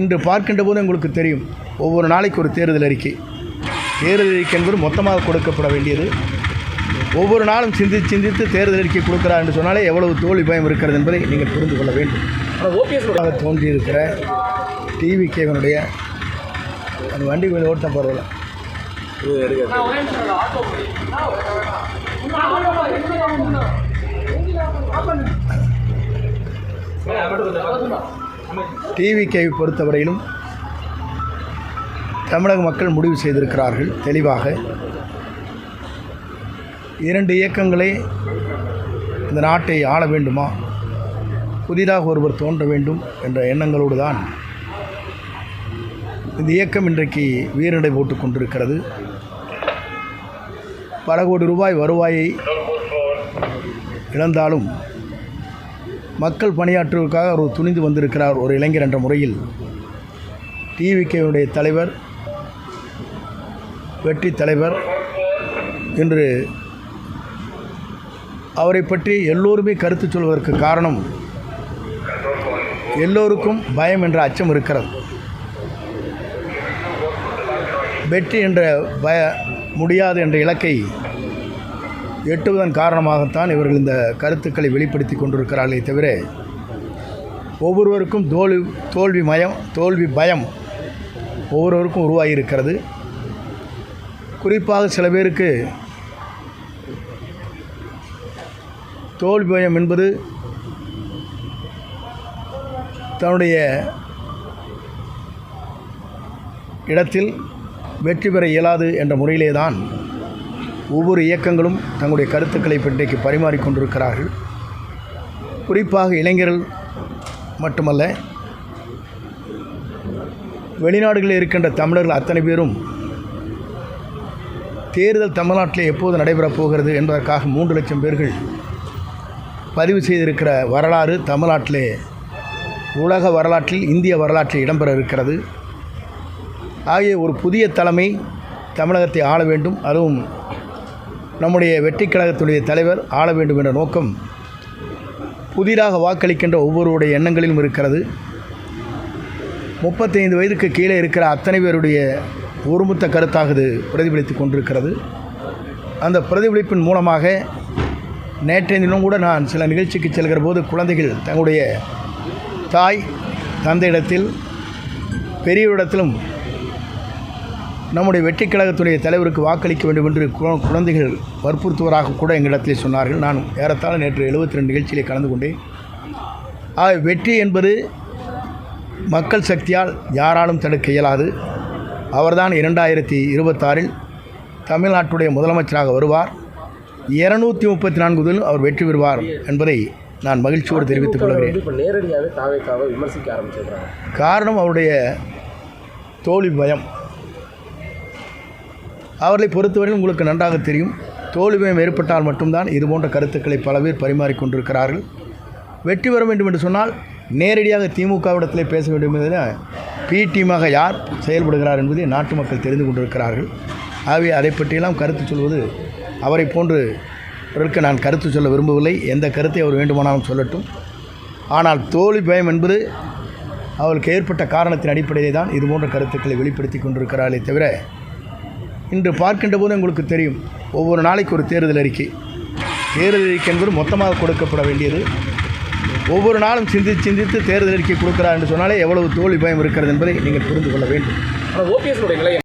இன்று பார்க்கின்ற போது உங்களுக்கு தெரியும். ஒவ்வொரு நாளைக்கு ஒரு தேர்தல் அறிக்கை. தேர்தல் அறிக்கை என்பது மொத்தமாக கொடுக்கப்பட வேண்டியது. ஒவ்வொரு நாளும் சிந்தித்து சிந்தித்து தேர்தல் அறிக்கை கொடுக்கிறார் என்று சொன்னாலே எவ்வளவு தோல்வி பயம் இருக்கிறது என்பதை நீங்கள் புரிந்து கொள்ள வேண்டும். ஆனால் ஓபிஎஸ் தோன்றியிருக்கிற டிவி கேவனுடைய அந்த வண்டி கொஞ்சம் ஓட்டம் பரவாயில்ல டிவிகேவை பொறுத்தவரையிலும் தமிழக மக்கள் முடிவு செய்திருக்கிறார்கள் தெளிவாக. இரண்டு இயக்கங்களே இந்த நாட்டை ஆள வேண்டுமா? புதிதாக ஒருவர் தோன்ற வேண்டும் என்ற எண்ணங்களோடு தான் இந்த இயக்கம் இன்றைக்கு வீரடை போட்டு கொண்டிருக்கிறது. பல கோடி ரூபாய் வருவாயை இழந்தாலும் மக்கள் பணியாற்றுவதற்காக அவர் துணிந்து வந்திருக்கிறார் ஒரு இளைஞர் என்ற முறையில். டிவிகேவுடைய தலைவர் வெற்றி தலைவர் என்று அவரை பற்றி எல்லோருமே கருத்து சொல்வதற்கு காரணம் எல்லோருக்கும் பயம் என்ற அச்சம் இருக்கிறது. வெற்றி என்ற பய முடியாது என்ற இலக்கை எட்டுவதன் காரணமாகத்தான் இவர்கள் இந்த கருத்துக்களை வெளிப்படுத்தி கொண்டிருக்கிறார்களே தவிர ஒவ்வொருவருக்கும் தோல்வி தோல்வி மயம் தோல்வி பயம் ஒவ்வொருவருக்கும் உருவாகியிருக்கிறது. குறிப்பாக சில பேருக்கு தோல்வி பயம் என்பது தன்னுடைய இடத்தில் வெற்றி பெற இயலாது என்ற முறையிலே தான் ஒவ்வொரு இயக்கங்களும் தங்களுடைய கருத்துக்களை இன்றைக்கு பரிமாறிக்கொண்டிருக்கிறார்கள் குறிப்பாக இளைஞர்கள் மட்டுமல்ல வெளிநாடுகளில் இருக்கின்ற தமிழர்கள் அத்தனை பேரும் தேர்தல் தமிழ்நாட்டில் எப்போது நடைபெறப் போகிறது என்பதற்காக மூன்று லட்சம் பேர்கள் பதிவு செய்திருக்கிற வரலாறு தமிழ்நாட்டிலே உலக வரலாற்றில் இந்திய வரலாற்றில் இடம்பெற இருக்கிறது. ஆகிய ஒரு புதிய தலைமை தமிழகத்தை ஆள வேண்டும். அதுவும் நம்முடைய வெற்றி கழகத்துடைய தலைவர் ஆள வேண்டும் என்ற நோக்கம் புதிதாக வாக்களிக்கின்ற ஒவ்வொருவருடைய எண்ணங்களிலும் இருக்கிறது. முப்பத்தைந்து வயதுக்கு கீழே இருக்கிற அத்தனை பேருடைய ஒருமுத்த கருத்தாக இது பிரதிபலித்து கொண்டிருக்கிறது. அந்த பிரதிபலிப்பின் மூலமாக நேற்றைய தினம் கூட நான் சில நிகழ்ச்சிக்கு செல்கிற போது குழந்தைகள் தங்களுடைய தாய் தந்தையிடத்தில் பெரியவரிடத்திலும் நம்முடைய வெற்றிக் கழகத்துடைய தலைவருக்கு வாக்களிக்க வேண்டும் என்று குழந்தைகள் வற்புறுத்துவதாக கூட எங்களிடத்தில் சொன்னார்கள். நான் ஏறத்தாழ நேற்று 72 ரெண்டு நிகழ்ச்சியிலே கலந்து கொண்டேன். ஆக வெற்றி என்பது மக்கள் சக்தியால் யாராலும் தடுக்க இயலாது. அவர்தான் இரண்டாயிரத்தி இருபத்தாறில் தமிழ்நாட்டுடைய முதலமைச்சராக வருவார். இருநூற்றி முப்பத்தி நான்கு முதல் அவர் வெற்றி பெறுவார் என்பதை நான் மகிழ்ச்சியோடு தெரிவித்துக் கொள்கிறேன். நேரடியாகவே தாவேக்காவை விமர்சிக்க ஆரம்பிச்சிருக்காங்க காரணம் அவருடைய தோல்வி பயம். அவர்களை பொறுத்தவரையில் உங்களுக்கு நன்றாக தெரியும். தோல்வியம் ஏற்பட்டால் மட்டும்தான் இது போன்ற கருத்துக்களை பல பேர் பரிமாறிக்கொண்டிருக்கிறார்கள் வெற்றி பெற வேண்டும் என்று சொன்னால் நேரடியாக திமுகவிடத்திலே பேச வேண்டும் என்பதை பி டீமாக யார் செயல்படுகிறார் என்பதை நாட்டு மக்கள் தெரிந்து கொண்டிருக்கிறார்கள். ஆகவே அதை பற்றியெல்லாம் கருத்து சொல்வது அவரை போன்று பிறருக்கு நான் கருத்து சொல்ல விரும்பவில்லை. எந்த கருத்தை அவர் வேண்டுமானாலும் சொல்லட்டும். ஆனால் தோல்வி பயம் என்பது அவளுக்கு ஏற்பட்ட காரணத்தின் அடிப்படையிலே தான் இது போன்ற கருத்துக்களை வெளிப்படுத்தி கொண்டிருக்கிறார்களே தவிர இன்று பார்க்கின்ற போது உங்களுக்கு தெரியும். ஒவ்வொரு நாளைக்கு ஒரு தேர்தல் அறிக்கை. தேர்தல் அறிக்கை என்பது மொத்தமாக கொடுக்கப்பட வேண்டியது. ஒவ்வொரு நாளும் சிந்தித்து சிந்தித்து தேர்தல் அறிக்கை கொடுக்கிறார் என்று சொன்னாலே எவ்வளவு தோல்வி பயம் இருக்கிறது என்பதை நீங்கள் புரிந்து கொள்ள வேண்டும். ஆனால் ஓபிஎஸ்னுடைய நிலை